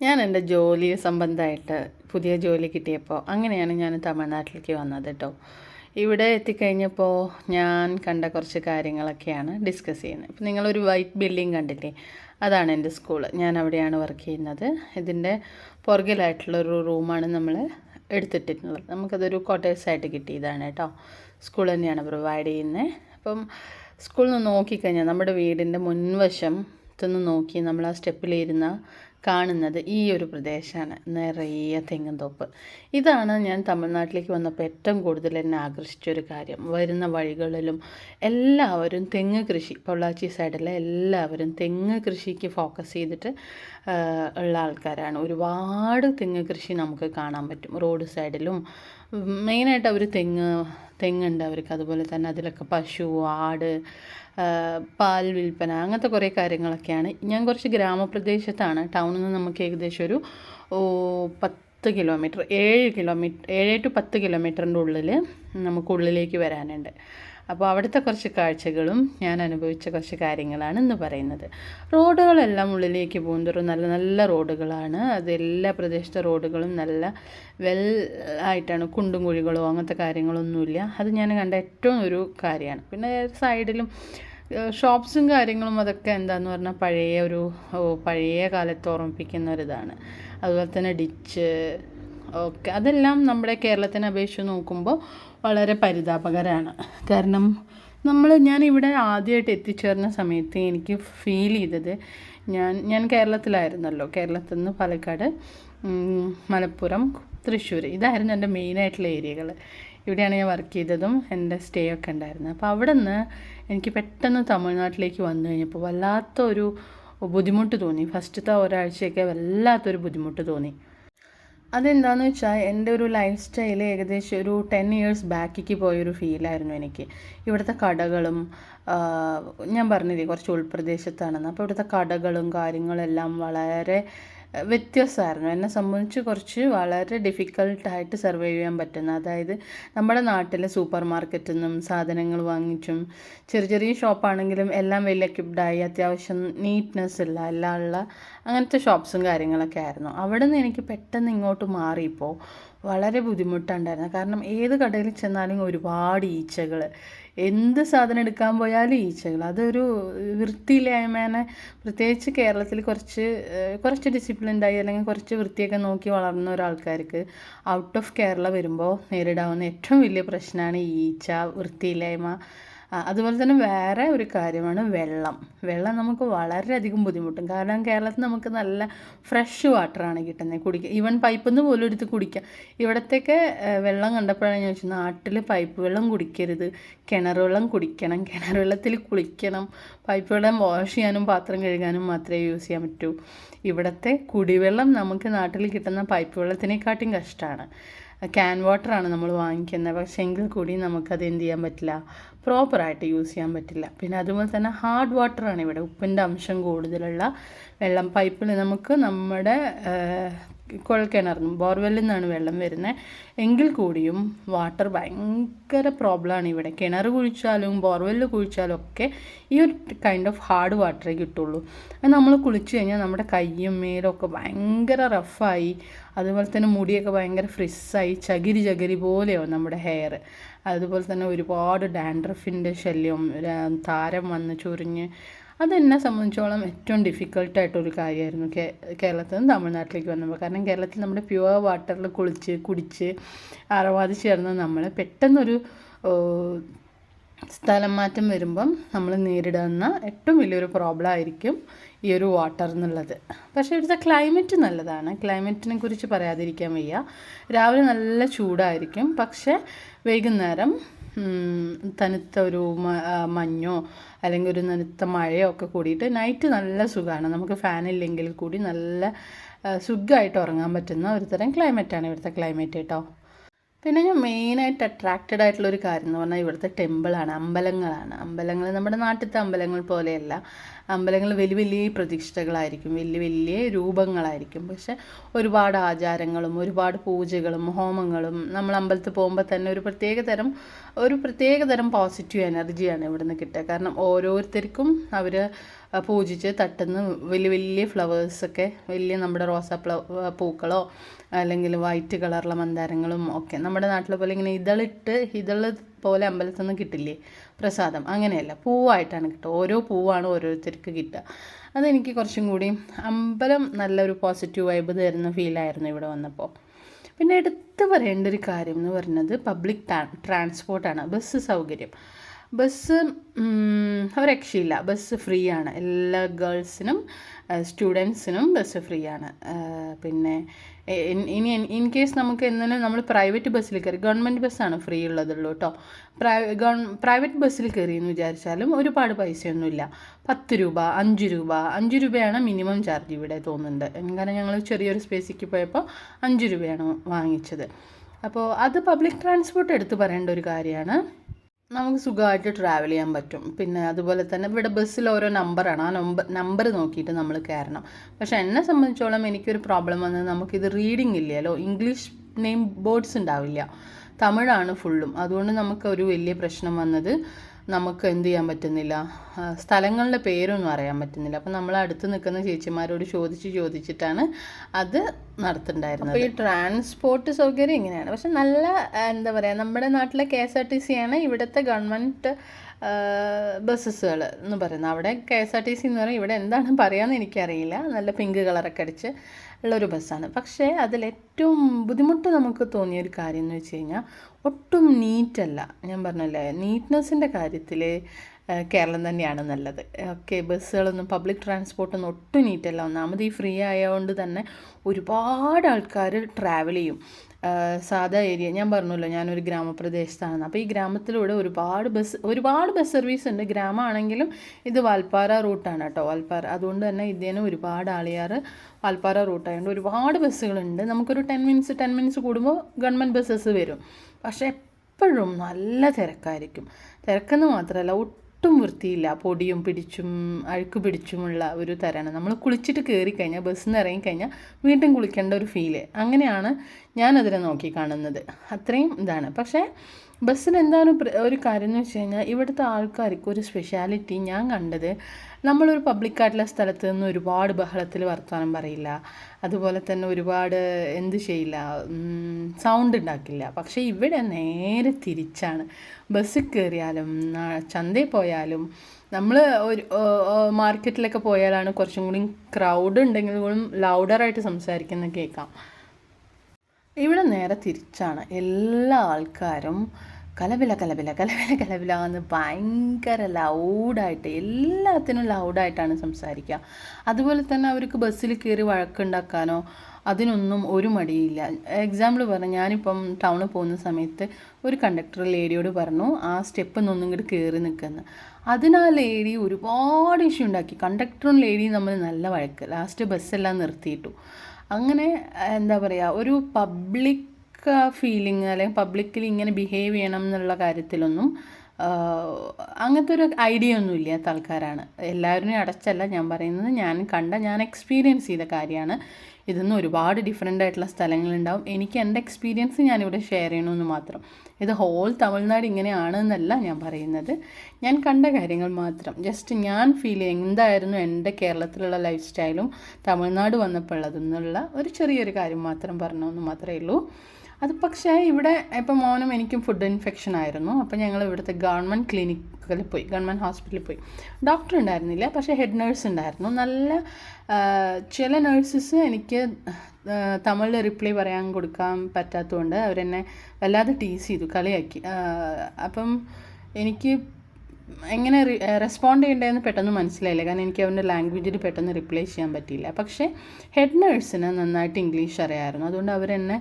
ഞാൻ എന്റെ ജോലി സംബന്ധമായിട്ട് പുതിയ ജോലി കിട്ടിയപ്പോൾ അങ്ങനെയാണ് ഞാൻ തമിഴ്നാട്ടിലേക്ക് വന്നത് കേട്ടോ. ഇവിടെ എത്തിക്കഴിഞ്ഞപ്പോൾ ഞാൻ കണ്ട കുറച്ച് കാര്യങ്ങളൊക്കെയാണ് ഡിസ്കസ് ചെയ്യുന്നത്. ഇപ്പം നിങ്ങളൊരു വൈറ്റ് ബിൽഡിംഗ് കണ്ടില്ലേ? അതാണ് എന്റെ സ്കൂൾ ഞാൻ അവിടെയാണ് വർക്ക് ചെയ്യുന്നത്. ഇതിന്റെ പുറകിലായിട്ടുള്ളൊരു റൂമാണ് നമ്മൾ എടുത്തിട്ടുള്ളത് നമുക്കതൊരു ക്വാർട്ടേഴ്സായിട്ട് കിട്ടിയതാണ് കേട്ടോ. സ്കൂൾ തന്നെയാണ് പ്രൊവൈഡ് ചെയ്യുന്നത്. അപ്പം സ്കൂളിൽ നിന്ന് നോക്കിക്കഴിഞ്ഞാൽ നമ്മുടെ വീടിന്റെ മുൻവശം ത്തുനിന്ന് നോക്കി നമ്മൾ ആ സ്റ്റെപ്പിലിരുന്ന കാണുന്നത് ഈ ഒരു പ്രദേശമാണ് നിറയെ തെങ്ങും തോപ്പ് ഇതാണ് ഞാൻ തമിഴ്നാട്ടിലേക്ക് വന്നപ്പോൾ ഏറ്റവും കൂടുതൽ എന്നെ ആകർഷിച്ച ഒരു കാര്യം. വരുന്ന വഴികളിലും എല്ലാവരും തെങ്ങ് കൃഷി പൊള്ളാച്ചി സൈഡിലെ എല്ലാവരും തെങ്ങ് കൃഷിക്ക് ഫോക്കസ് ചെയ്തിട്ട് ഉള്ള ആൾക്കാരാണ്. ഒരുപാട് തെങ്ങ് കൃഷി നമുക്ക് കാണാൻ പറ്റും. റോഡ് സൈഡിലും മെയിനായിട്ട് അവർ തെങ്ങ് തെങ്ങുണ്ട് അവർക്ക് അതുപോലെ തന്നെ അതിലൊക്കെ പശു ആട് പാൽ വിൽപ്പന അങ്ങനത്തെ കുറേ കാര്യങ്ങളൊക്കെയാണ്. ഞാൻ കുറച്ച് ഗ്രാമപ്രദേശത്താണ്. ടൗണിൽ നിന്ന് നമുക്ക് ഏകദേശം ഒരു പത്ത് കിലോമീറ്റർ ഏഴ് കിലോമീറ്റർ ഏഴ് ടു പത്ത് കിലോമീറ്ററിന്റെ ഉള്ളിൽ നമുക്ക് ഉള്ളിലേക്ക് വരാനുണ്ട്. അപ്പോൾ അവിടുത്തെ കുറച്ച് കാഴ്ചകളും ഞാൻ അനുഭവിച്ച കുറച്ച് കാര്യങ്ങളാണ് ഇന്ന് പറയുന്നത്. റോഡുകളെല്ലാം ഉള്ളിലേക്ക് പോകുന്നതോറും നല്ല നല്ല റോഡുകളാണ്. അത് എല്ലാ പ്രദേശത്തെ റോഡുകളും നല്ല വെൽ ആയിട്ടാണ്. കുണ്ടും കുഴികളോ അങ്ങനത്തെ കാര്യങ്ങളൊന്നുമില്ല. അത് ഞാൻ കണ്ട ഏറ്റവും ഒരു കാര്യമാണ്. പിന്നെ സൈഡിലും ഷോപ്സും കാര്യങ്ങളും അതൊക്കെ എന്താന്ന് പറഞ്ഞാൽ പഴയ ഒരു പഴയ കാലത്ത് ഓർമ്മിപ്പിക്കുന്ന ഒരിതാണ്. അതുപോലെ തന്നെ ഡിച്ച് ഓക്കെ അതെല്ലാം നമ്മുടെ കേരളത്തിനെ അപേക്ഷിച്ച് നോക്കുമ്പോൾ വളരെ പരിതാപകരമാണ് കാരണം നമ്മൾ ഞാൻ ഇവിടെ ആദ്യമായിട്ട് എത്തിച്ചേർന്ന സമയത്ത് എനിക്ക് ഫീൽ ചെയ്തത് ഞാൻ ഞാൻ കേരളത്തിലായിരുന്നല്ലോ. കേരളത്തിൽ നിന്ന് പാലക്കാട് മലപ്പുറം തൃശ്ശൂർ ഇതായിരുന്നു എന്റെ മെയിനായിട്ടുള്ള ഏരിയകൾ ഇവിടെയാണ് ഞാൻ വർക്ക് ചെയ്തതും എന്റെ സ്റ്റേ ഒക്കെ ഉണ്ടായിരുന്നത്. അപ്പോൾ അവിടെ നിന്ന് എനിക്ക് പെട്ടെന്ന് തമിഴ്നാട്ടിലേക്ക് വന്നു കഴിഞ്ഞപ്പോൾ വല്ലാത്തൊരു ബുദ്ധിമുട്ട് തോന്നി. ഫസ്റ്റത്തെ ഒരാഴ്ചയൊക്കെ വല്ലാത്തൊരു ബുദ്ധിമുട്ട് തോന്നി. അതെന്താണെന്ന് വെച്ചാൽ എന്റെ ഒരു ലൈഫ് സ്റ്റൈൽ ഏകദേശം ഒരു ടെൻ ഇയേഴ്സ് ബാക്കിക്ക് പോയൊരു ഫീലായിരുന്നു എനിക്ക്. ഇവിടുത്തെ കടകളും ഞാൻ പറഞ്ഞില്ലേ കുറച്ച് ഉൾപ്രദേശത്താണെന്ന്. അപ്പോൾ ഇവിടുത്തെ കടകളും കാര്യങ്ങളെല്ലാം വളരെ വ്യത്യസ്തമായിരുന്നു. എന്നെ സംബന്ധിച്ച് കുറച്ച് വളരെ ഡിഫിക്കൽട്ടായിട്ട് സർവൈവ് ചെയ്യാൻ പറ്റുന്ന അതായത് നമ്മുടെ നാട്ടിലെ സൂപ്പർ മാർക്കറ്റിൽ നിന്നും സാധനങ്ങൾ വാങ്ങിച്ചും ചെറിയ ചെറിയ ഷോപ്പാണെങ്കിലും എല്ലാം വെൽ എക്യുപ്ഡായി അത്യാവശ്യം നീറ്റ്നെസ് ഇല്ല എല്ലാം ഉള്ള അങ്ങനത്തെ ഷോപ്സും കാര്യങ്ങളൊക്കെ ആയിരുന്നു. അവിടെ നിന്ന് എനിക്ക് പെട്ടെന്ന് ഇങ്ങോട്ട് മാറിയപ്പോൾ വളരെ ബുദ്ധിമുട്ടുണ്ടായിരുന്നു. കാരണം ഏത് കടയിൽ ചെന്നാലും ഒരുപാട് ഈച്ചകൾ എന്ത് സാധനം എടുക്കാൻ പോയാലും ഈച്ചകൾ അതൊരു വൃത്തിയില്ലായ്മേനെ പ്രത്യേകിച്ച് കേരളത്തിൽ കുറച്ച് കുറച്ച് ഡിസിപ്ലിൻഡായി അല്ലെങ്കിൽ കുറച്ച് വൃത്തിയൊക്കെ നോക്കി വളർന്ന ഒരാൾക്കാർക്ക് ഔട്ട് ഓഫ് കേരള വരുമ്പോൾ നേരിടാവുന്ന ഏറ്റവും വലിയ പ്രശ്നമാണ് ഈച്ച വൃത്തിയില്ലായ്മ. അതുപോലെ തന്നെ വേറെ ഒരു കാര്യമാണ് വെള്ളം. വെള്ളം നമുക്ക് വളരെയധികം ബുദ്ധിമുട്ടും. കാരണം കേരളത്തിൽ നമുക്ക് നല്ല ഫ്രഷ് വാട്ടറാണ് കിട്ടുന്നത് കുടിക്കുക ഈവൻ പൈപ്പിൽ നിന്ന് പോലും എടുത്ത് കുടിക്കുക ഇവിടത്തേക്ക് വെള്ളം കണ്ടപ്പോഴാണ് ഞാൻ ചോദിച്ചത് നാട്ടിൽ പൈപ്പ് വെള്ളം കുടിക്കരുത്. കിണർ വെള്ളം കുടിക്കണം. കിണർ വെള്ളത്തിൽ കുളിക്കണം. പൈപ്പ് വെള്ളം വാഷ് ചെയ്യാനും പാത്രം കഴുകാനും മാത്രമേ യൂസ് ചെയ്യാൻ പറ്റൂ. ഇവിടുത്തെ കുടിവെള്ളം നമുക്ക് നാട്ടിൽ കിട്ടുന്ന പൈപ്പ് വെള്ളത്തിനെക്കാട്ടും കഷ്ടമാണ്. ക്യാൻ വാട്ടറാണ് നമ്മൾ വാങ്ങിക്കുന്നത്. പക്ഷേ എങ്കിൽ കൂടി നമുക്കത് എന്ത് ചെയ്യാൻ പറ്റില്ല? പ്രോപ്പറായിട്ട് യൂസ് ചെയ്യാൻ പറ്റില്ല. പിന്നെ അതുപോലെ തന്നെ ഹാർഡ് വാട്ടറാണ് ഇവിടെ ഉപ്പിന്റെ അംശം കൂടുതലുള്ള വെള്ളം. പൈപ്പിൽ നമുക്ക് നമ്മുടെ കുഴൽക്കിണറിനും ബോർവെല്ലിൽ നിന്നാണ് വെള്ളം വരുന്നത്. എങ്കിൽ കൂടിയും വാട്ടർ ഭയങ്കര പ്രോബ്ലമാണ് ഇവിടെ. കിണർ കുഴിച്ചാലും ബോർവെല്ല് കുഴിച്ചാലും ഒക്കെ ഈ ഒരു കൈൻഡ് ഓഫ് ഹാർഡ് വാട്ടറേ കിട്ടുള്ളൂ. അത് നമ്മൾ കുളിച്ചു കഴിഞ്ഞാൽ നമ്മുടെ കയ്യും മേലും ഒക്കെ ഭയങ്കര റഫായി അതുപോലെ തന്നെ മുടിയൊക്കെ ഭയങ്കര ഫ്രിസ്സായി ചകിരി ചകിരി പോലെയാവും നമ്മുടെ ഹെയർ അതുപോലെ തന്നെ ഒരുപാട് ഡാൻഡ്രഫിന്റെ ശല്യം താരം വന്ന് ചൊറിഞ്ഞ്. അതെന്നെ സംബന്ധിച്ചോളം ഏറ്റവും ഡിഫിക്കൽട്ടായിട്ടൊരു കാര്യമായിരുന്നു കേ കേരളത്തിൽ നിന്ന് തമിഴ്നാട്ടിലേക്ക് വന്നപ്പോൾ. കാരണം കേരളത്തിൽ നമ്മുടെ പ്യുവർ വാട്ടറിൽ കുളിച്ച് കുടിച്ച് അറവാതി ചേർന്ന് നമ്മൾ പെട്ടെന്നൊരു സ്ഥലം മാറ്റം വരുമ്പം നമ്മൾ നേരിടുന്ന ഏറ്റവും വലിയൊരു പ്രോബ്ലം ആയിരിക്കും ഈ ഒരു വാട്ടർ എന്നുള്ളത്. പക്ഷേ ഇവിടുത്തെ ക്ലൈമറ്റ് നല്ലതാണ്. ക്ലൈമറ്റിനെ കുറിച്ച് പറയാതിരിക്കാൻ വയ്യ. രാവിലെ നല്ല ചൂടായിരിക്കും. പക്ഷേ വൈകുന്നേരം തനുത്ത ഒരു മഞ്ഞോ അല്ലെങ്കിൽ ഒരു തണുത്ത മഴയോ ഒക്കെ കൂടിയിട്ട് നൈറ്റ് നല്ല സുഖമാണ് നമുക്ക് ഫാനില്ലെങ്കിൽ കൂടി നല്ല സുഖമായിട്ട് ഉറങ്ങാൻ പറ്റുന്ന ഒരു തരം ക്ലൈമറ്റാണ് ഇവിടുത്തെ ക്ലൈമറ്റ് കേട്ടോ. പിന്നെ ഞാൻ മെയിനായിട്ട് അട്രാക്റ്റഡ് ആയിട്ടുള്ള ഒരു കാര്യം എന്ന് പറഞ്ഞാൽ ഇവിടുത്തെ ടെമ്പിളാണ് അമ്പലങ്ങളാണ്. അമ്പലങ്ങൾ നമ്മുടെ നാട്ടിലത്തെ അമ്പലങ്ങൾ പോലെയല്ല. അമ്പലങ്ങൾ വലിയ വലിയ പ്രതിഷ്ഠകളായിരിക്കും വലിയ വലിയ രൂപങ്ങളായിരിക്കും. പക്ഷെ ഒരുപാട് ആചാരങ്ങളും ഒരുപാട് പൂജകളും ഹോമങ്ങളും നമ്മൾ അമ്പലത്തിൽ പോകുമ്പോൾ തന്നെ ഒരു പ്രത്യേക തരം ഒരു പ്രത്യേക തരം പോസിറ്റീവ് എനർജിയാണ് ഇവിടുന്ന് കിട്ടുക. കാരണം ഓരോരുത്തർക്കും അവർ പൂജിച്ച് തട്ടുന്ന വലിയ വലിയ ഫ്ലവേഴ്സൊക്കെ വലിയ നമ്മുടെ റോസാ പൂക്കളോ അല്ലെങ്കിൽ വൈറ്റ് കളറുള്ള മന്ദാരങ്ങളും ഒക്കെ നമ്മുടെ നാട്ടിലെ പോലെ ഇങ്ങനെ ഇതളിട്ട് ഇതൾ പോലെ അമ്പലത്തിൽ നിന്ന് കിട്ടില്ലേ പ്രസാദം. അങ്ങനെയല്ല പൂവായിട്ടാണ് കിട്ടുക. ഓരോ പൂവാണ് ഓരോരുത്തർക്ക് കിട്ടുക. അതെനിക്ക് കുറച്ചും കൂടി അമ്പലം നല്ലൊരു പോസിറ്റീവ് വൈബ് തരുന്ന ഫീലായിരുന്നു ഇവിടെ വന്നപ്പോൾ. പിന്നെ എടുത്തു പറയേണ്ട ഒരു കാര്യം എന്ന് പറയുന്നത് പബ്ലിക് ട്രാൻസ്പോർട്ടാണ് ബസ് സൗകര്യം. ബസ് രക്ഷയില്ല ബസ് ഫ്രീ ആണ് എല്ലാ ഗേൾസിനും സ്റ്റുഡൻസിനും ബസ് ഫ്രീ ആണ് പിന്നെ ഇനി ഇൻ കേസ് നമുക്ക് എന്തെങ്കിലും നമ്മൾ പ്രൈവറ്റ് ബസ്സിൽ കയറി ഗവൺമെന്റ് ബസ്സാണ് ഫ്രീ ഉള്ളതുള്ളൂ കേട്ടോ പ്രൈവറ്റ് ബസ്സിൽ കയറി എന്ന് വിചാരിച്ചാലും ഒരുപാട് പൈസയൊന്നുമില്ല. പത്ത് രൂപ അഞ്ച് രൂപ അഞ്ച് രൂപയാണ് മിനിമം ചാർജ് ഇവിടെ തോന്നുന്നുണ്ട്. കാരണം ഞങ്ങൾ ചെറിയൊരു സ്പേസിലേക്ക് പോയപ്പോൾ അഞ്ച് രൂപയാണ് വാങ്ങിച്ചത്. അപ്പോൾ അത് പബ്ലിക് ട്രാൻസ്പോർട്ട് എടുത്ത് പറയേണ്ട ഒരു കാര്യമാണ്. നമുക്ക് സുഖമായിട്ട് ട്രാവൽ ചെയ്യാൻ പറ്റും. പിന്നെ അതുപോലെ തന്നെ ഇവിടെ ബസ്സിൽ ഓരോ നമ്പറാണ് ആ നമ്പർ നമ്പർ നോക്കിയിട്ട് നമ്മൾ കയറണം. പക്ഷെ എന്നെ സംബന്ധിച്ചോളം എനിക്കൊരു പ്രോബ്ലം വന്നത് നമുക്കിത് റീഡിംഗ് ഇല്ലല്ലോ. ഇംഗ്ലീഷ് നെയിം ബോർഡ്സ് ഉണ്ടാവില്ല. തമിഴാണ് ഫുള്ളും അതുകൊണ്ട് നമുക്ക് ഒരു വലിയ പ്രശ്നം വന്നത് നമുക്ക് എന്ത് ചെയ്യാൻ പറ്റുന്നില്ല? സ്ഥലങ്ങളുടെ പേരൊന്നും അറിയാൻ പറ്റുന്നില്ല. അപ്പം നമ്മൾ അടുത്ത് നിൽക്കുന്ന ചേച്ചിമാരോട് ചോദിച്ച് ചോദിച്ചിട്ടാണ് അത് നടത്തുന്നുണ്ടായിരുന്നത് അപ്പോൾ ഈ ട്രാൻസ്പോർട്ട് സൗകര്യം ഇങ്ങനെയാണ്. പക്ഷെ നല്ല എന്താ പറയുക നമ്മുടെ നാട്ടിലെ K S R T C ആണ് ഇവിടുത്തെ ഗവൺമെന്റ് ബസ്സസ്സുകൾ എന്ന് പറയുന്നത്. അവിടെ K S R T C എന്ന് പറയുന്നത് ഇവിടെ എന്താണ് പറയാമെന്ന് എനിക്കറിയില്ല. നല്ല പിങ്ക് കളറൊക്കെ അടിച്ച് ഉള്ളൊരു ബസ്സാണ്. പക്ഷേ അതിലേറ്റവും ബുദ്ധിമുട്ട് നമുക്ക് തോന്നിയ ഒരു കാര്യം എന്ന് വെച്ച് കഴിഞ്ഞാൽ ഒട്ടും നീറ്റല്ല. ഞാൻ പറഞ്ഞല്ലേ നീറ്റ്നെസ്സിന്റെ കാര്യത്തിൽ കേരളം തന്നെയാണ് നല്ലത്. ഓക്കെ ബസ്സുകളൊന്നും പബ്ലിക് ട്രാൻസ്പോർട്ടൊന്നും ഒട്ടും നീറ്റല്ല ഒന്നാമത് ഈ ഫ്രീ ആയതുകൊണ്ട് തന്നെ ഒരുപാട് ആൾക്കാർ ട്രാവൽ ചെയ്യും. സാധാ ഏരിയ ഞാൻ പറഞ്ഞല്ലോ ഞാനൊരു ഗ്രാമപ്രദേശത്താണ് അപ്പോൾ ഈ ഗ്രാമത്തിലൂടെ ഒരുപാട് ബസ് ഒരുപാട് ബസ് സർവീസ് ഉണ്ട്. ഗ്രാമമാണെങ്കിലും ഇത് വാൽപ്പാറ റൂട്ടാണ് കേട്ടോ വാൽപ്പാറ. അതുകൊണ്ട് തന്നെ ഇതേനെ ഒരുപാട് ആളിയാർ വാൽപ്പാറ റൂട്ടായതുകൊണ്ട് ഒരുപാട് ബസ്സുകളുണ്ട്. നമുക്കൊരു ടെൻ മിനിറ്റ്സ് ടെൻ മിനിറ്റ്സ് കൂടുമ്പോൾ ഗവൺമെന്റ് ബസ്സസ് വരും. പക്ഷേ എപ്പോഴും നല്ല തിരക്കായിരിക്കും. തിരക്കെന്ന് മാത്രമല്ല ഒട്ടും വൃത്തിയില്ല. പൊടിയും പിടിച്ചും അഴുക്ക് പിടിച്ചുമുള്ള ഒരു തരാണ്. നമ്മൾ കുളിച്ചിട്ട് കയറി കഴിഞ്ഞാൽ ബസ്സിൽ നിന്ന് ഇറങ്ങിക്കഴിഞ്ഞാൽ വീണ്ടും കുളിക്കേണ്ട ഒരു ഫീൽ അങ്ങനെയാണ് ഞാനതിനെ നോക്കി കാണുന്നത്. അത്രയും ഇതാണ്. പക്ഷേ ബസ്സിന് എന്താണ് ഒരു കാര്യം എന്ന് വെച്ച് കഴിഞ്ഞാൽ ഇവിടുത്തെ ആൾക്കാർക്ക് ഒരു സ്പെഷ്യാലിറ്റി ഞാൻ കണ്ടത് നമ്മളൊരു പബ്ലിക്കായിട്ടുള്ള സ്ഥലത്ത് നിന്ന് ഒരുപാട് ബഹളത്തിൽ വർത്തമാനം പറയില്ല. അതുപോലെ തന്നെ ഒരുപാട് എന്ത് ചെയ്യില്ല. സൗണ്ട് ഉണ്ടാക്കില്ല. പക്ഷേ ഇവിടെ നേരെ തിരിച്ചാണ്. ബസ്സിൽ കയറിയാലും ചന്തയിൽ പോയാലും നമ്മൾ ഒരു മാർക്കറ്റിലൊക്കെ പോയാലാണ് കുറച്ചും കൂടി ക്രൗഡ് ഉണ്ടെങ്കിലും ലൗഡറായിട്ട് സംസാരിക്കുന്നത് കേൾക്കാം. ഇവിടെ നേരെ തിരിച്ചാണ്. എല്ലാ ആൾക്കാരും കലപില കലവില കലവില കലവില എന്ന് ഭയങ്കര ലൗഡായിട്ട് എല്ലാത്തിനും ലൗഡായിട്ടാണ് സംസാരിക്കുക. അതുപോലെ തന്നെ അവർക്ക് ബസ്സിൽ കയറി വഴക്കുണ്ടാക്കാനോ അതിനൊന്നും ഒരു മടിയില്ല. എക്സാമ്പിൾ പറഞ്ഞു ഞാനിപ്പം ടൗണിൽ പോകുന്ന സമയത്ത് ഒരു കണ്ടക്ടർ ലേഡിയോട് പറഞ്ഞു ആ സ്റ്റെപ്പ് ഒന്നും ഇങ്ങോട്ട് കയറി നിൽക്കുന്നു അതിനാ ലേഡി ഒരുപാട് ഇഷ്യൂ ഉണ്ടാക്കി. കണ്ടക്ടറും ലേഡിയും നമ്മൾ നല്ല വഴക്ക്. ലാസ്റ്റ് ബസ്സെല്ലാം നിർത്തിയിട്ടു. അങ്ങനെ എന്താ പറയുക ഒരു പബ്ലിക് ഫീലിംഗ് അല്ലെങ്കിൽ പബ്ലിക്കിൽ ഇങ്ങനെ ബിഹേവ് ചെയ്യണം എന്നുള്ള കാര്യത്തിലൊന്നും അങ്ങനത്തെ ഒരു ഐഡിയ ഒന്നും ഇല്ലാത്ത ആൾക്കാരാണ്. എല്ലാവരും അടച്ചല്ല ഞാൻ പറയുന്നത്. ഞാൻ കണ്ട ഞാൻ എക്സ്പീരിയൻസ് ചെയ്ത കാര്യമാണ്. ഇതൊന്നും ഒരുപാട് ഡിഫറെന്റ് ആയിട്ടുള്ള സ്ഥലങ്ങളുണ്ടാവും. എനിക്ക് എന്റെ എക്സ്പീരിയൻസ് ഞാനിവിടെ ഷെയർ ചെയ്യണമെന്ന് മാത്രം. ഇത് ഹോൾ തമിഴ്നാട് ഇങ്ങനെയാണ് എന്നല്ല ഞാൻ പറയുന്നത്. ഞാൻ കണ്ട കാര്യങ്ങൾ മാത്രം. ജസ്റ്റ് ഞാൻ ഫീൽ എന്തായിരുന്നു എന്റെ കേരളത്തിലുള്ള ലൈഫ് സ്റ്റൈലും തമിഴ്നാട് ഉള്ളതെന്നുള്ള ഒരു ചെറിയൊരു കാര്യം മാത്രം പറഞ്ഞു എന്ന് മാത്രമേ ഉള്ളൂ. അത് പക്ഷേ ഇവിടെ ഇപ്പം മോനും എനിക്കും ഫുഡ് ഇൻഫെക്ഷൻ ആയിരുന്നു. അപ്പോൾ ഞങ്ങൾ ഇവിടുത്തെ ഗവൺമെന്റ് ക്ലിനിക്കിൽ പോയി ഗവൺമെന്റ് ഹോസ്പിറ്റലിൽ പോയി. ഡോക്ടർ ഉണ്ടായിരുന്നില്ല പക്ഷേ ഹെഡ് നേഴ്സ് ഉണ്ടായിരുന്നു. നല്ല ചില നേഴ്സസ് എനിക്ക് തമിഴിൽ റിപ്ലൈ പറയാൻ കൊടുക്കാൻ പറ്റാത്തതുകൊണ്ട് അവരെന്നെ വല്ലാതെ ടീസ് ചെയ്തു കളിയാക്കി. അപ്പം എനിക്ക് എങ്ങനെ റെസ്പോണ്ട് ചെയ്യേണ്ടതെന്ന് പെട്ടെന്ന് മനസ്സിലായില്ല. കാരണം എനിക്ക് അവന്റെ ലാംഗ്വേജിൽ പെട്ടെന്ന് റിപ്ലൈ ചെയ്യാൻ പറ്റിയില്ല. പക്ഷേ ഹെഡ് നേഴ്സിന് നന്നായിട്ട് ഇംഗ്ലീഷ് അറിയാമായിരുന്നു അതുകൊണ്ട് അവരെന്നെ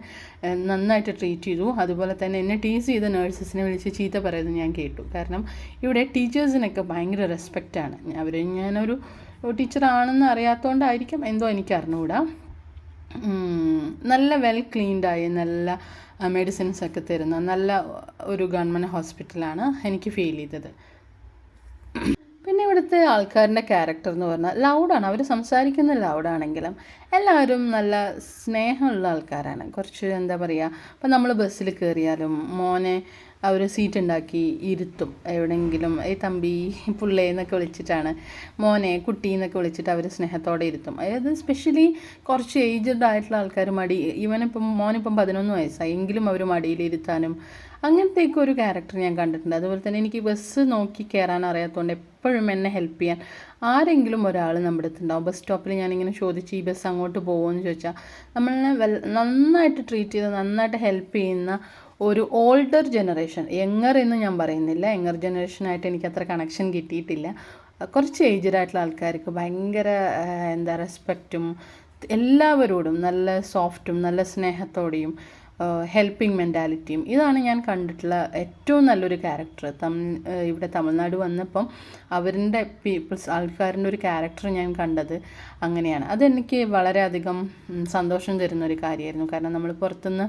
നന്നായിട്ട് ട്രീറ്റ് ചെയ്തു. അതുപോലെ തന്നെ എന്നെ ടീസ് ചെയ്ത നേഴ്സസിനെ വിളിച്ച് ചീത്ത പറയുന്നത് ഞാൻ കേട്ടു. കാരണം ഇവിടെ ടീച്ചേഴ്സിനൊക്കെ ഭയങ്കര റെസ്പെക്റ്റാണ് അവർ ഞാനൊരു ടീച്ചറാണെന്ന് അറിയാത്തതുകൊണ്ടായിരിക്കും എന്തോ എനിക്ക് അറിഞ്ഞുകൂടാ. നല്ല വെൽ ക്ലീൻഡായി നല്ല മെഡിസിൻസ് ഒക്കെ തരുന്ന നല്ല ഒരു ഗവൺമെന്റ് ഹോസ്പിറ്റലാണ് എനിക്ക് ഫീൽ ചെയ്തത്. ഇവിടുത്തെ ആൾക്കാരുടെ ക്യാരക്ടർ എന്ന് പറഞ്ഞാൽ ലൗഡാണ് അവർ സംസാരിക്കുന്ന ലൗഡാണെങ്കിലും എല്ലാവരും നല്ല സ്നേഹമുള്ള ആൾക്കാരാണ്. കുറച്ച് എന്താ പറയുക ഇപ്പം നമ്മൾ ബസ്സിൽ കയറിയാലും മോനെ അവർ സീറ്റ് ഉണ്ടാക്കി ഇരുത്തും. എവിടെയെങ്കിലും ഈ തമ്പി പുള്ളേ എന്നൊക്കെ വിളിച്ചിട്ടാണ് മോനെ കുട്ടി എന്നൊക്കെ വിളിച്ചിട്ട് അവർ സ്നേഹത്തോടെ ഇരുത്തും. അതായത് സ്പെഷ്യലി കുറച്ച് ഏജ്ഡ് ആയിട്ടുള്ള ആൾക്കാർ മടി ഇവനിപ്പം മോനിപ്പം പതിനൊന്ന് വയസ്സായി. എങ്കിലും അവർ മടിയിൽ ഇരുത്താനും അങ്ങനത്തെയൊക്കെ ഒരു ക്യാരക്ടർ ഞാൻ കണ്ടിട്ടുണ്ട്. അതുപോലെ തന്നെ എനിക്ക് ബസ് നോക്കി കയറാൻ അറിയാത്തതുകൊണ്ട് എപ്പോഴും എന്നെ ഹെൽപ്പ് ചെയ്യാൻ ആരെങ്കിലും ഒരാൾ നമ്മുടെ അടുത്തുണ്ടാവും ബസ് സ്റ്റോപ്പിൽ ഞാനിങ്ങനെ ചോദിച്ച് ഈ ബസ് അങ്ങോട്ട് പോകുമെന്ന് ചോദിച്ചാൽ നമ്മളെ വെൽ നന്നായിട്ട് ട്രീറ്റ് ചെയ്ത് നന്നായിട്ട് ഹെൽപ്പ് ചെയ്യുന്ന ഒരു ഓൾഡർ ജനറേഷൻ യങ്ങർ എന്ന് ഞാൻ പറയുന്നില്ല. യങ്ങർ ജനറേഷനായിട്ട് എനിക്ക് അത്ര കണക്ഷൻ കിട്ടിയിട്ടില്ല. കുറച്ച് ഏജ്ഡ് ആയിട്ടുള്ള ആൾക്കാർക്ക് ഭയങ്കര എന്താ റെസ്പെക്റ്റും എല്ലാവരോടും നല്ല സോഫ്റ്റും നല്ല സ്നേഹത്തോടെയും ഹെൽപ്പിംഗ് മെന്റാലിറ്റിയും ഇതാണ് ഞാൻ കണ്ടിട്ടുള്ള ഏറ്റവും നല്ലൊരു ക്യാരക്ടർ തമിഴ് ഇവിടെ തമിഴ്നാട് വന്നപ്പം അവരുടെ പീപ്പിൾസ് ആൾക്കാരുടെ ഒരു ക്യാരക്ടർ ഞാൻ കണ്ടത് അങ്ങനെയാണ്. അതെനിക്ക് വളരെയധികം സന്തോഷം തരുന്ന ഒരു കാര്യമായിരുന്നു. കാരണം നമ്മൾ പുറത്തുനിന്ന്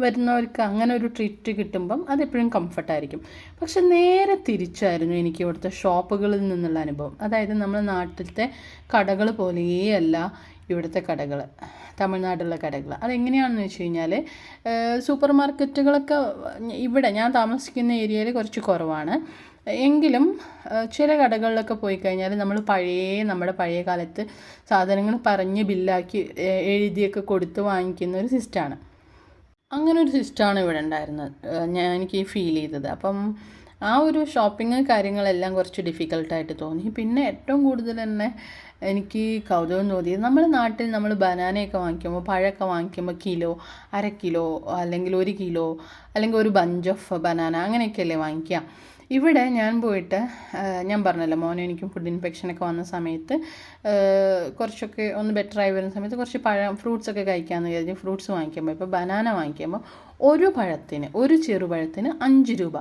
വരുന്നവർക്ക് അങ്ങനെ ഒരു ട്രീറ്റ് കിട്ടുമ്പം അതെപ്പോഴും കംഫർട്ടായിരിക്കും പക്ഷെ നേരെ തിരിച്ചായിരുന്നു എനിക്ക് ഇവിടുത്തെ ഷോപ്പുകളിൽ നിന്നുള്ള അനുഭവം. അതായത് നമ്മൾ നാട്ടിലത്തെ കടകൾ പോലെയല്ല ഇവിടുത്തെ കടകൾ തമിഴ്നാട്ടിലെ കടകൾ. അതെങ്ങനെയാണെന്ന് വെച്ച് കഴിഞ്ഞാൽ സൂപ്പർ മാർക്കറ്റുകളൊക്കെ ഇവിടെ ഞാൻ താമസിക്കുന്ന ഏരിയയിൽ കുറച്ച് കുറവാണ്. എങ്കിലും ചില കടകളിലൊക്കെ പോയി കഴിഞ്ഞാൽ നമ്മൾ പഴയ നമ്മുടെ പഴയ കാലത്ത് സാധനങ്ങൾ പറഞ്ഞ് ബില്ലാക്കി എഴുതിയൊക്കെ കൊടുത്ത് വാങ്ങിക്കുന്ന ഒരു സിസ്റ്റമാണ് അങ്ങനെ ഒരു സിസ്റ്റമാണ് ഇവിടെ ഉണ്ടായിരുന്നത് ഞാൻ എനിക്ക് ഫീൽ ചെയ്തത്. അപ്പം ആ ഒരു ഷോപ്പിംഗ് കാര്യങ്ങളെല്ലാം കുറച്ച് ഡിഫിക്കൽട്ടായിട്ട് തോന്നി. പിന്നെ ഏറ്റവും കൂടുതൽ തന്നെ എനിക്ക് കൗതുകം തോന്നിയത് നമ്മൾ നാട്ടിൽ നമ്മൾ ബനാനയൊക്കെ വാങ്ങിക്കുമ്പോൾ പഴമൊക്കെ വാങ്ങിക്കുമ്പോൾ കിലോ അര കിലോ അല്ലെങ്കിൽ ഒരു കിലോ അല്ലെങ്കിൽ ഒരു ബഞ്ച് ഓഫ് ബനാന അങ്ങനെയൊക്കെയല്ലേ വാങ്ങിക്കുക. ഇവിടെ ഞാൻ പോയിട്ട് ഞാൻ പറഞ്ഞല്ലോ മോനെ എനിക്കും ഫുഡ് ഇൻഫെക്ഷനൊക്കെ വന്ന സമയത്ത് കുറച്ചൊക്കെ ഒന്ന് ബെറ്റർ ആയി വരുന്ന സമയത്ത് കുറച്ച് പഴം ഫ്രൂട്ട്സ് ഒക്കെ കഴിക്കാമെന്ന് കരുതി ഫ്രൂട്ട്സ് വാങ്ങിക്കുമ്പോൾ ഇപ്പോൾ ബനാന വാങ്ങിക്കുമ്പോൾ ഒരു പഴത്തിന് ഒരു ചെറുപഴത്തിന് അഞ്ച് രൂപ.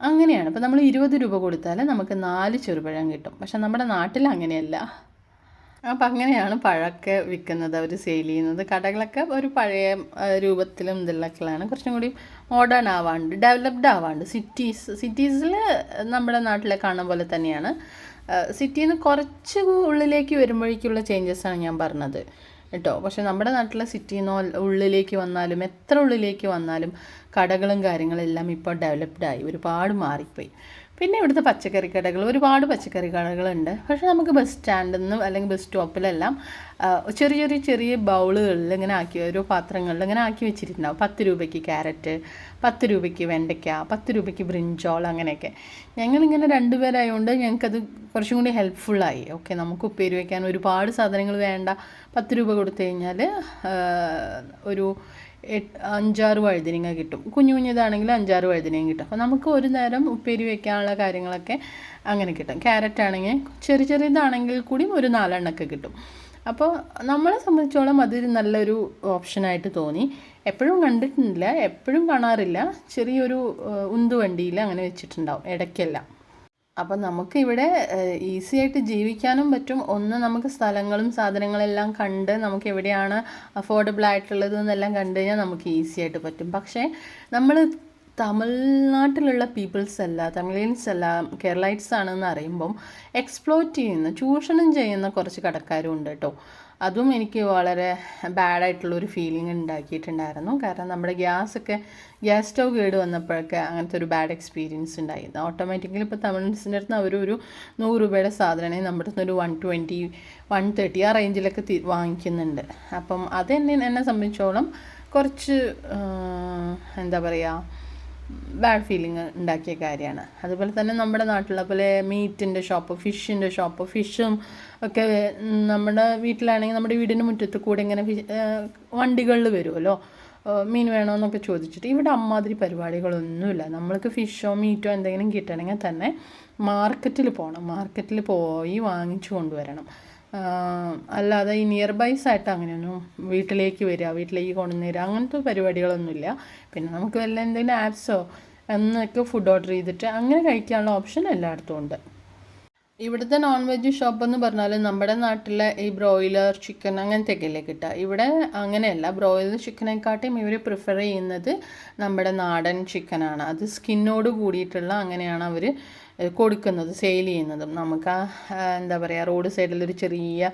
അങ്ങനെയാണ്. അപ്പോൾ നമ്മൾ ഇരുപത് രൂപ കൊടുത്താൽ നമുക്ക് നാല് ചെറുപഴം കിട്ടും. പക്ഷെ നമ്മുടെ നാട്ടിൽ അങ്ങനെയല്ല. അപ്പം അങ്ങനെയാണ് പഴമൊക്കെ വിൽക്കുന്നത് അവർ സെയിൽ ചെയ്യുന്നത്. കടകളൊക്കെ ഒരു പഴയ രൂപത്തിലും ഇതിലൊക്കെയാണ്. കുറച്ചും കൂടി മോഡേൺ ആവാണ്ട് ഡെവലപ്ഡ് ആവാണ്ട്. സിറ്റീസ് സിറ്റീസിൽ നമ്മുടെ നാട്ടിലെ കാണുന്ന പോലെ തന്നെയാണ്. സിറ്റിയിൽ നിന്ന് കുറച്ച് ഉള്ളിലേക്ക് വരുമ്പോഴേക്കുള്ള ചേഞ്ചസാണ് ഞാൻ പറഞ്ഞത്. കേട്ടോ. പക്ഷേ നമ്മുടെ നാട്ടിലെ സിറ്റിന്നോ ഉള്ളിലേക്ക് വന്നാലും എത്ര ഉള്ളിലേക്ക് വന്നാലും കടകളും കാര്യങ്ങളെല്ലാം ഇപ്പോൾ ഡെവലപ്ഡ് ആയി. ഒരുപാട് മാറിപ്പോയി. പിന്നെ ഇവിടുത്തെ പച്ചക്കറി കടകൾ ഒരുപാട് പച്ചക്കറി കടകളുണ്ട്. പക്ഷെ നമുക്ക് ബസ് സ്റ്റാൻഡിൽ നിന്നും അല്ലെങ്കിൽ ബസ് സ്റ്റോപ്പിലെല്ലാം ചെറിയ ചെറിയ ചെറിയ ബൗളുകളിൽ ഇങ്ങനെ ആക്കി ഓരോ പാത്രങ്ങളിൽ ഇങ്ങനെ ആക്കി വെച്ചിട്ടുണ്ടാവും. പത്ത് രൂപയ്ക്ക് ക്യാരറ്റ് പത്ത് രൂപയ്ക്ക് വെണ്ടയ്ക്ക പത്ത് രൂപയ്ക്ക് ബ്രിഞ്ചോൾ അങ്ങനെയൊക്കെ. ഞങ്ങളിങ്ങനെ രണ്ടുപേരായതുകൊണ്ട് ഞങ്ങൾക്കത് കുറച്ചും കൂടി ഹെൽപ്ഫുള്ളായി ഓക്കെ നമുക്ക് ഉപ്പേരി വയ്ക്കാൻ ഒരുപാട് സാധനങ്ങൾ വേണ്ട. പത്ത് രൂപ കൊടുത്തു കഴിഞ്ഞാൽ ഒരു അഞ്ചാറ് വഴുതനങ്ങ കിട്ടും. കുഞ്ഞു കുഞ്ഞിതാണെങ്കിൽ അഞ്ചാറ് വഴുതനയും കിട്ടും. അപ്പോൾ നമുക്ക് ഒരു നേരം ഉപ്പേരി വെക്കാനുള്ള കാര്യങ്ങളൊക്കെ അങ്ങനെ കിട്ടും. ക്യാരറ്റ് ആണെങ്കിൽ ചെറിയ ചെറിയതാണെങ്കിൽ കൂടി ഒരു നാലെണ്ണമൊക്കെ കിട്ടും. അപ്പോൾ നമ്മളെ സംബന്ധിച്ചോളം അതൊരു നല്ലൊരു ഓപ്ഷനായിട്ട് തോന്നി. എപ്പോഴും കണ്ടിട്ടില്ല എപ്പോഴും കാണാറില്ല. ചെറിയൊരു ഉന്തുവണ്ടിയിൽ അങ്ങനെ വെച്ചിട്ടുണ്ടാവും ഇടയ്ക്കെല്ലാം. അപ്പം നമുക്കിവിടെ ഈസി ആയിട്ട് ജീവിക്കാനും പറ്റും. ഒന്ന് നമുക്ക് സ്ഥലങ്ങളും സാധനങ്ങളെല്ലാം കണ്ട് നമുക്ക് എവിടെയാണ് അഫോർഡബിൾ ആയിട്ടുള്ളത് എന്നെല്ലാം കണ്ടു കഴിഞ്ഞാൽ നമുക്ക് ഈസി ആയിട്ട് പറ്റും. പക്ഷേ നമ്മൾ തമിഴ്നാട്ടിലുള്ള പീപ്പിൾസ് അല്ല തമിഴിയൻസ് അല്ല കേരളൈറ്റ്സ് ആണെന്ന് അറിയുമ്പം എക്സ്പ്ലോറ്റ് ചെയ്യുന്ന ചൂഷണം ചെയ്യുന്ന കുറച്ച് കടക്കാരും ഉണ്ട് കേട്ടോ. അതും എനിക്ക് വളരെ ബാഡായിട്ടുള്ളൊരു ഫീലിംഗ് ഉണ്ടാക്കിയിട്ടുണ്ടായിരുന്നു. കാരണം നമ്മുടെ ഗ്യാസൊക്കെ ഗ്യാസ് സ്റ്റൗ കേട് വന്നപ്പോഴൊക്കെ അങ്ങനത്തെ ഒരു ബാഡ് എക്സ്പീരിയൻസ് ഉണ്ടായിരുന്നു. ഓട്ടോമാറ്റിക്കലി ഇപ്പോൾ തമിഴ്സിന്റെ അടുത്ത് അവർ ഒരു നൂറ് രൂപയുടെ സാധനമാണെങ്കിൽ നമ്മുടെ അടുത്ത് ഒരു വൺ ട്വന്റി വൺ തേർട്ടി ആ റേഞ്ചിലൊക്കെ വാങ്ങിക്കുന്നുണ്ട്. അപ്പം അത് എന്നെ എന്നെ സംബന്ധിച്ചോളം കുറച്ച് എന്താ പറയുക ബാഡ് ഫീലിംഗ് ഉണ്ടാക്കിയ കാര്യമാണ്. അതുപോലെ തന്നെ നമ്മുടെ നാട്ടിലെ പോലെ മീറ്റിന്റെ ഷോപ്പ് ഫിഷിന്റെ ഷോപ്പ് ഫിഷും ഒക്കെ നമ്മുടെ വീട്ടിലാണെങ്കിൽ നമ്മുടെ വീടിന്റെ മുറ്റത്ത് കൂടെ ഇങ്ങനെ വണ്ടികളിൽ വരുമല്ലോ? മീൻ വേണമെന്നൊക്കെ ചോദിച്ചിട്ട് ഇവിടെ അമ്മാതിരി പരിപാടികളൊന്നുമില്ല. നമ്മൾക്ക് ഫിഷോ മീറ്റോ എന്തെങ്കിലും കിട്ടണമെങ്കിൽ തന്നെ മാർക്കറ്റിൽ പോകണം മാർക്കറ്റിൽ പോയി വാങ്ങിച്ചു കൊണ്ടുവരണം. അല്ലാതെ ഈ നിയർ ബൈസ് ആയിട്ട് അങ്ങനെയൊന്നും വീട്ടിലേക്ക് വരിക വീട്ടിലേക്ക് കൊണ്ടുവരിക അങ്ങനത്തെ പരിപാടികളൊന്നുമില്ല. പിന്നെ നമുക്ക് വല്ല എന്തെങ്കിലും ആപ്സോ എന്നൊക്കെ ഫുഡ് ഓർഡർ ചെയ്തിട്ട് അങ്ങനെ കഴിക്കാനുള്ള ഓപ്ഷൻ എല്ലായിടത്തും ഉണ്ട്. ഇവിടുത്തെ നോൺ വെജ് ഷോപ്പ് എന്ന് പറഞ്ഞാൽ നമ്മുടെ നാട്ടിലെ ഈ ബ്രോയിലർ ചിക്കൻ അങ്ങനത്തെയൊക്കെ അല്ലേ കിട്ടുക. ഇവിടെ അങ്ങനെയല്ല. ബ്രോയിലർ ചിക്കനെക്കാട്ടിയും ഇവർ പ്രിഫർ ചെയ്യുന്നത് നമ്മുടെ നാടൻ ചിക്കനാണ് അത് സ്കിന്നോട് കൂടിയിട്ടുള്ള അങ്ങനെയാണ് അവർ കൊടുക്കുന്നത് സെയിൽ ചെയ്യുന്നതും. നമുക്ക് ആ എന്താ പറയുക റോഡ് സൈഡിൽ ഒരു ചെറിയ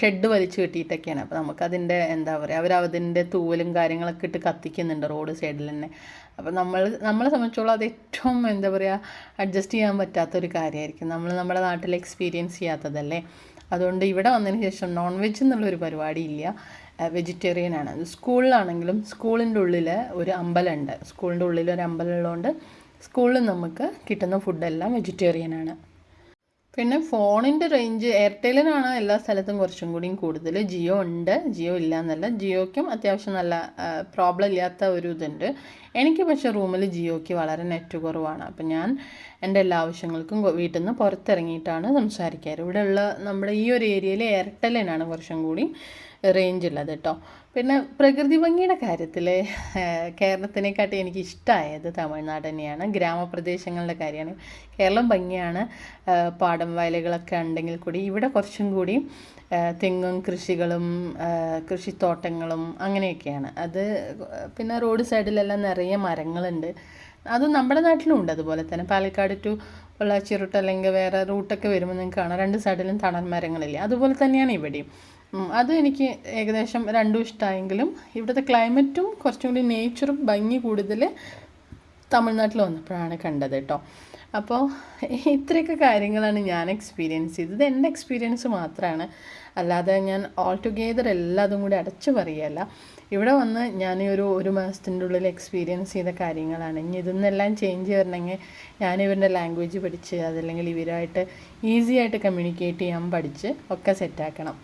ഷെഡ് വലിച്ചു കെട്ടിയിട്ടൊക്കെയാണ്. അപ്പോൾ നമുക്കതിന്റെ എന്താ പറയുക അവർ അതിന്റെ തൂവലും കാര്യങ്ങളൊക്കെ ഇട്ട് കത്തിക്കുന്നുണ്ട് റോഡ് സൈഡിൽ തന്നെ. അപ്പോൾ നമ്മൾ നമ്മളെ സംബന്ധിച്ചോളം അത് ഏറ്റവും എന്താ പറയുക അഡ്ജസ്റ്റ് ചെയ്യാൻ പറ്റാത്തൊരു കാര്യമായിരിക്കും. നമ്മൾ നമ്മുടെ നാട്ടിൽ എക്സ്പീരിയൻസ് ചെയ്യാത്തതല്ലേ? അതുകൊണ്ട് ഇവിടെ വന്നതിന് ശേഷം നോൺ വെജ് എന്നുള്ളൊരു പരിപാടിയില്ല. വെജിറ്റേറിയൻ ആണ്. സ്കൂളിലാണെങ്കിലും സ്കൂളിന്റെ ഉള്ളിൽ ഒരു അമ്പലമുണ്ട്. സ്കൂളിന്റെ ഉള്ളിൽ ഒരു അമ്പലം ഉള്ളതുകൊണ്ട് സ്കൂളിൽ നമുക്ക് കിട്ടുന്ന ഫുഡെല്ലാം വെജിറ്റേറിയൻ ആണ്. പിന്നെ ഫോണിന്റെ റേഞ്ച് എയർടെലിനാണ് എല്ലാ സ്ഥലത്തും കുറച്ചും കൂടിയും കൂടുതൽ. ജിയോ ഉണ്ട്. ജിയോ ഇല്ല എന്നല്ല ജിയോയ്ക്കും അത്യാവശ്യം നല്ല പ്രോബ്ലം ഇല്ലാത്ത ഒരു ഇതുണ്ട്. എനിക്ക് പക്ഷേ റൂമിൽ ജിയോയ്ക്ക് വളരെ നെറ്റ് കുറവാണ്. അപ്പം ഞാൻ എന്റെ എല്ലാ ആവശ്യങ്ങൾക്കും വീട്ടിൽ നിന്ന് പുറത്തിറങ്ങിയിട്ടാണ് സംസാരിക്കാറ്. ഇവിടെയുള്ള നമ്മുടെ ഈ ഒരു ഏരിയയിൽ എയർടെല്ലിനാണ് കുറച്ചും കൂടി റേഞ്ച് ഉള്ളത് കേട്ടോ. പിന്നെ പ്രകൃതി ഭംഗിയുടെ കാര്യത്തിൽ കേരളത്തിനെക്കാട്ടി എനിക്ക് ഇഷ്ടമായത് തമിഴ്നാട് തന്നെയാണ്. ഗ്രാമപ്രദേശങ്ങളുടെ കാര്യമാണ്. കേരളം ഭംഗിയാണ്. പാടം വയലുകളൊക്കെ ഉണ്ടെങ്കിൽ കൂടി ഇവിടെ കുറച്ചും കൂടി തെങ്ങും കൃഷികളും കൃഷിത്തോട്ടങ്ങളും അങ്ങനെയൊക്കെയാണ്. അത് പിന്നെ റോഡ് സൈഡിലെല്ലാം നിറയെ മരങ്ങളുണ്ട്. അത് നമ്മുടെ നാട്ടിലും ഉണ്ട് അതുപോലെ തന്നെ. പാലക്കാട് ടു പൊള്ളാച്ചി റൂട്ട് അല്ലെങ്കിൽ വേറെ റൂട്ടൊക്കെ വരുമ്പോൾ നിങ്ങൾക്ക് കാണാം. രണ്ട് സൈഡിലും തണൽ മരങ്ങളില്ലേ. അതുപോലെ തന്നെയാണ് ഇവിടെയും. അത് എനിക്ക് ഏകദേശം രണ്ടും ഇഷ്ടമായെങ്കിലും ഇവിടുത്തെ ക്ലൈമറ്റും കുറച്ചും കൂടി നേച്ചറും ഭംഗി കൂടുതൽ തമിഴ്നാട്ടിൽ വന്നപ്പോഴാണ് കണ്ടത് കേട്ടോ. അപ്പോൾ ഇത്രയൊക്കെ കാര്യങ്ങളാണ് ഞാൻ എക്സ്പീരിയൻസ് ചെയ്തത്. എന്റെ എക്സ്പീരിയൻസ് മാത്രമാണ്. അല്ലാതെ ഞാൻ ഓൾ ടുഗെദർ എല്ലാതും കൂടി അടച്ചു പറയല്ല. ഇവിടെ വന്ന് ഞാൻ ഒരു ഒരു മാസത്തിന്റെ ഉള്ളിൽ എക്സ്പീരിയൻസ് ചെയ്ത കാര്യങ്ങളാണ്. ഇനി ഇതെന്നെല്ലാം ചേഞ്ച് വരണമെങ്കിൽ ഞാൻ ഇവരുടെ ലാംഗ്വേജ് പഠിച്ച് അതല്ലെങ്കിൽ ഇവരുമായിട്ട് ഈസി ആയിട്ട് കമ്മ്യൂണിക്കേറ്റ് ചെയ്യാൻ പഠിച്ച് ഒക്കെ സെറ്റാക്കണം